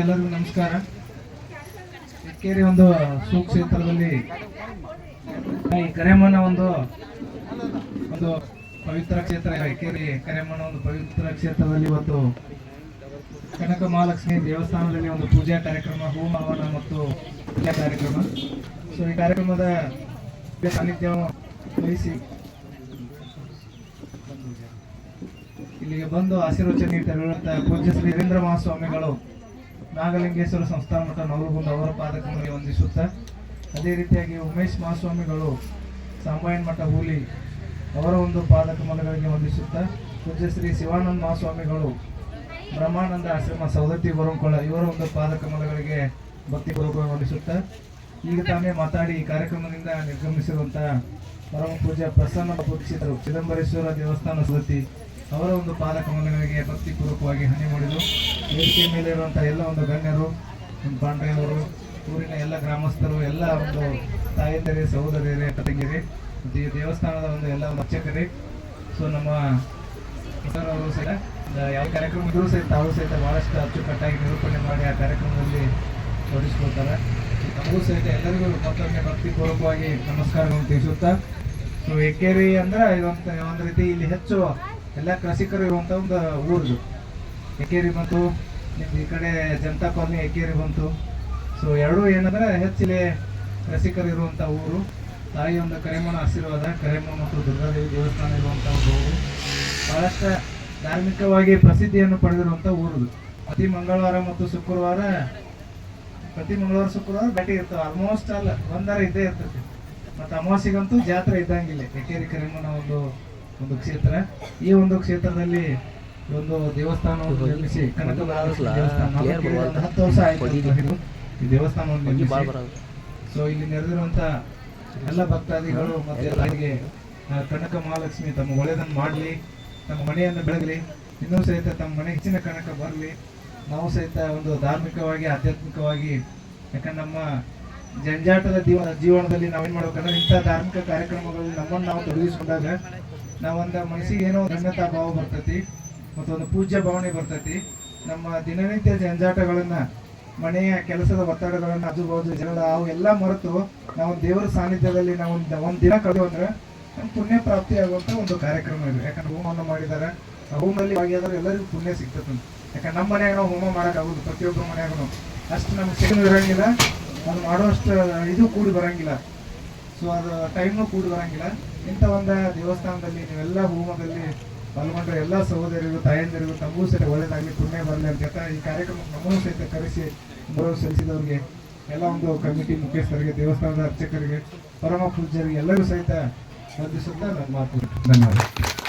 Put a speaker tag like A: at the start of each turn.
A: ಎಲ್ಲರಿಗೂ ನಮಸ್ಕಾರ. ಇಕ್ಕೇರಿ ಒಂದು ಸುಕ್ಷೇತ್ರದಲ್ಲಿ ಈ ಕರೆಮಣ್ಣ ಒಂದು ಒಂದು ಪವಿತ್ರ ಕ್ಷೇತ್ರ ಇಕ್ಕೇರಿ ಕರೆಮಣ್ಣ ಒಂದು ಪವಿತ್ರ ಕ್ಷೇತ್ರದಲ್ಲಿ ಇವತ್ತು ಕನಕ ಮಹಾಲಕ್ಷ್ಮಿ ದೇವಸ್ಥಾನದಲ್ಲಿ ಒಂದು ಪೂಜಾ ಕಾರ್ಯಕ್ರಮ ಹೋಮ ಹವನ ಮತ್ತು ಪೂಜಾ ಕಾರ್ಯಕ್ರಮ. ಸೊ ಈ ಕಾರ್ಯಕ್ರಮದ ಸಾನ್ನಿಧ್ಯ ವಹಿಸಿ ಇಲ್ಲಿಗೆ ಬಂದು ಆಶೀರ್ವಚನ ನೀಡಿರುವಂತಹ ಪೂಜ್ಯ ಶ್ರೀ ವೀರೇಂದ್ರ ಮಹಾಸ್ವಾಮಿಗಳು ನಾಗಲಿಂಗೇಶ್ವರ ಸಂಸ್ಥಾನ ಮಠ ನವಲಗುಂದ ಅವರ ಪಾದಕಗಳಿಗೆ ವಂದಿಸುತ್ತಾ ಅದೇ ರೀತಿಯಾಗಿ ಉಮೇಶ್ ಮಹಾಸ್ವಾಮಿಗಳು ಸಾಂಬಾಯನ್ ಮಠ ಹೂಲಿ ಅವರ ಒಂದು ಪಾದಕಮಲಗಳಿಗೆ ವಂದಿಸುತ್ತಾ ಪೂಜ್ಯ ಶ್ರೀ ಶಿವಾನಂದ ಮಹಾಸ್ವಾಮಿಗಳು ಬ್ರಹ್ಮಾನಂದ ಆಶ್ರಮ ಸೌದತ್ತಿ ಬರಂಕೊಳ ಇವರ ಒಂದು ಪಾದಕಮಲಗಳಿಗೆ ಗುರುಗಳು ವಂದಿಸುತ್ತಾ ಈಗ ತಾನೇ ಮಾತಾಡಿ ಕಾರ್ಯಕ್ರಮದಿಂದ ನಿರ್ಗಮಿಸಿರುವಂತಹ ಪರಮ ಪೂಜ್ಯ ಪ್ರಸನ್ನ ಪೂಜಿಸಿದರು ಚಿದಂಬರೇಶ್ವರ ದೇವಸ್ಥಾನ ಸದತಿ ಅವರ ಒಂದು ಪಾಲಕ ಮಗನಿಗೆ ಭಕ್ತಿಪೂರ್ವಕವಾಗಿ ಹನಿ ಮಾಡಿದರು ವೇದಿಕೆ ಮೇಲೆ ಇರುವಂಥ ಎಲ್ಲ ಒಂದು ಗಣ್ಯರು, ಒಂದು ಪಾಂಡ್ರೆಯವರು, ಊರಿನ ಎಲ್ಲ ಗ್ರಾಮಸ್ಥರು, ಎಲ್ಲ ಒಂದು ತಾಯಂದಿರಿ, ಸಹೋದರಿಯರೇ ತಂಗಿರಿ ದೇವಸ್ಥಾನದ ಒಂದು ಎಲ್ಲ ಒಂದು ಅರ್ಚಕರೇ. ಸೊ ನಮ್ಮ ಅವರು ಸಹಿತ ಯಾವ ಕಾರ್ಯಕ್ರಮ ಇದ್ರೂ ಸಹಿತ ಅವರು ಸಹಿತ ಭಾಳಷ್ಟು ಅಚ್ಚುಕಟ್ಟಾಗಿ ನಿರೂಪಣೆ ಮಾಡಿ ಆ ಕಾರ್ಯಕ್ರಮದಲ್ಲಿ ತೊಡಗಿಸ್ಕೊಳ್ತಾರೆ ಅವರು ಸಹಿತ ಎಲ್ಲರಿಗೂ ಮತ್ತೊಮ್ಮೆ ಭಕ್ತಿಪೂರ್ವಕವಾಗಿ ನಮಸ್ಕಾರಗಳನ್ನು ತಿಳಿಸುತ್ತಾ ಸೊ ಎಕ್ಕೇರಿ ಅಂದ್ರೆ ಇದೊಂದು ಒಂದು ರೀತಿ ಇಲ್ಲಿ ಹೆಚ್ಚು ಎಲ್ಲ ಕೃಷಿಕರು ಇರುವಂಥ ಒಂದು ಊರು ಎಕೇರಿ ಬಂತು, ನಿಮ್ದು ಈ ಕಡೆ ಜನತಾ ಕಾಲನಿ ಎಕೇರಿ ಬಂತು. ಸೊ ಎರಡೂ ಏನಂದ್ರೆ ಹೆಚ್ಚಿಲೆ ಕೃಷಿಕರು ಇರುವಂಥ ಊರು. ತಾಯಿ ಒಂದು ಕರೆಮನ ಆಶೀರ್ವಾದ ಕರೆಮ ಮತ್ತು ದುರ್ಗಾದೇವಿ ದೇವಸ್ಥಾನ ಇರುವಂಥ ಒಂದು ಊರು. ಬಹಳಷ್ಟು ಧಾರ್ಮಿಕವಾಗಿ ಪ್ರಸಿದ್ಧಿಯನ್ನು ಪಡೆದಿರುವಂಥ ಊರು ಪ್ರತಿ ಮಂಗಳವಾರ ಮತ್ತು ಶುಕ್ರವಾರ, ಪ್ರತಿ ಮಂಗಳವಾರ, ಶುಕ್ರವಾರ ಭೇಟಿ ಇರ್ತವೆ. ಆಲ್ಮೋಸ್ಟ್ ಅಲ್ಲ, ಒಂದರ ಇದ್ದೇ ಇರ್ತೈತಿ ಮತ್ತು ಅಮಾವಾಸ್ಯೆಗಂತೂ ಜಾತ್ರೆ ಇದ್ದಂಗಿಲ್ಲ. ಎಕೇರಿ ಕರೆಮನ ಒಂದು ಒಂದು ಕ್ಷೇತ್ರ. ಈ ಒಂದು ಕ್ಷೇತ್ರದಲ್ಲಿ ಒಂದು ದೇವಸ್ಥಾನವನ್ನು ನಿರ್ಮಿಸಿ ಕನಕ ಮಹಾಲಕ್ಷ್ಮಿ ದೇವಸ್ಥಾನ ನಾಲ್ಕು ಒಂದು ಹತ್ತು ವರ್ಷ ಆಯ್ತು ಈ ದೇವಸ್ಥಾನವನ್ನು ನಿರ್ಮಿಸಿ. ಸೊ ಇಲ್ಲಿ ನೆರೆದಿರುವಂತ ಎಲ್ಲ ಭಕ್ತಾದಿಗಳು ಮತ್ತೆ ಎಲ್ಲರಿಗೆ ಆ, ಕನಕ ಮಹಾಲಕ್ಷ್ಮಿ ತಮ್ಮ ಒಳ್ಳೆಯದನ್ನು ಮಾಡಲಿ ತಮ್ಮ ಮನೆಯನ್ನು ಬೆಳಗಲಿ ಇನ್ನೂ ಸಹಿತ ತಮ್ಮ ಮನೆ ಹೆಚ್ಚಿನ ಕನಕ ಬರಲಿ. ನಾವು ಸಹಿತ ಒಂದು ಧಾರ್ಮಿಕವಾಗಿ ಆಧ್ಯಾತ್ಮಿಕವಾಗಿ ಯಾಕಂದ್ರೆ ನಮ್ಮ ಜಂಜಾಟದ ಜೀವನ ಜೀವನದಲ್ಲಿ ನಾವೇನು ಮಾಡ್ಬೇಕಂದ್ರೆ ಇಂಥ ಧಾರ್ಮಿಕ ಕಾರ್ಯಕ್ರಮಗಳಲ್ಲಿ ನಮ್ಮನ್ನು ನಾವು ತೊಡಗಿಸ್ಕೊಂಡಾಗ ನಾವೊಂದು ಮನಸ್ಸಿಗೆ ಏನೋ ಧನ್ಯತಾ ಭಾವ ಬರ್ತೈತಿ, ಮತ್ತೊಂದು ಪೂಜ್ಯ ಭಾವನೆ ಬರ್ತೈತಿ, ನಮ್ಮ ದಿನನಿತ್ಯ ಜಂಜಾಟಗಳನ್ನ, ಮನೆಯ ಕೆಲಸದ ಒತ್ತಡಗಳನ್ನ ಆಜುಬಾಜು ಜಗಳ, ಅವು ಎಲ್ಲ ಮರೆತು ನಾವು ದೇವರ ಸಾನ್ನಿಧ್ಯದಲ್ಲಿ ನಾವು ಒಂದು ದಿನ ಕಳೆದು ಅಂದ್ರೆ ನಮ್ಗೆ ಪುಣ್ಯ ಪ್ರಾಪ್ತಿ ಆಗುವಂತ ಒಂದು ಕಾರ್ಯಕ್ರಮ ಇದೆ. ಯಾಕಂದ್ರೆ ಹೋಮವನ್ನು ಮಾಡಿದಾರೆ ಆ ಹೋಮದಲ್ಲಿ ಭಾಗಿಯಾದ್ರೆ ಎಲ್ಲರಿಗೂ ಪುಣ್ಯ ಸಿಗ್ತದೆ ಯಾಕಂದ್ರೆ ನಮ್ಮ ಮನೆಯಾಗ ನಾವು ಹೋಮ ಮಾಡೋಕ್ಕಾಗೋದು, ಪ್ರತಿಯೊಬ್ಬರ ಮನೆಯಾಗೂ ಅಷ್ಟು ನಮ್ಗೆ ಸಿಗಲು ಇರಂಗಿಲ್ಲ, ಅದು ಮಾಡುವಷ್ಟು ಇದು ಕೂಡಿ ಬರಂಗಿಲ್ಲ. ಸೊ ಅದು ಟೈಮ್ನು ಕೂಡಿ ಬರಂಗಿಲ್ಲ. ಇಂಥ ಒಂದು ದೇವಸ್ಥಾನದಲ್ಲಿ ನೀವೆಲ್ಲ ಹೋಮದಲ್ಲಿ ಪಾಲ್ಗೊಂಡ್ರೆ ಎಲ್ಲ ಸಹೋದರಿಗೂ ತಾಯಂದಿರಿಗೂ ತಮಗೂ ಸಹಿತ ಒಳ್ಳೇದಾಗಲಿ, ಪುಣ್ಯ ಬರಲಿ ಅಂತ ಹೇಳ್ತಾ ಈ ಕಾರ್ಯಕ್ರಮಕ್ಕೆ ನಮ್ಮನ್ನು ಸಹಿತ ಕರೆಸಿ ಗೌರವ ಸಲ್ಲಿಸಿದವರಿಗೆ, ಎಲ್ಲ ಒಂದು ಕಮಿಟಿ ಮುಖ್ಯಸ್ಥರಿಗೆ, ದೇವಸ್ಥಾನದ ಅರ್ಚಕರಿಗೆ, ಪರಮ ಪೂಜ್ಯರಿಗೆ ಎಲ್ಲರೂ ಸಹಿತ ವಂದಿಸುತ್ತಾ ನನ್ನ ಮಾತು ಧನ್ಯವಾದ.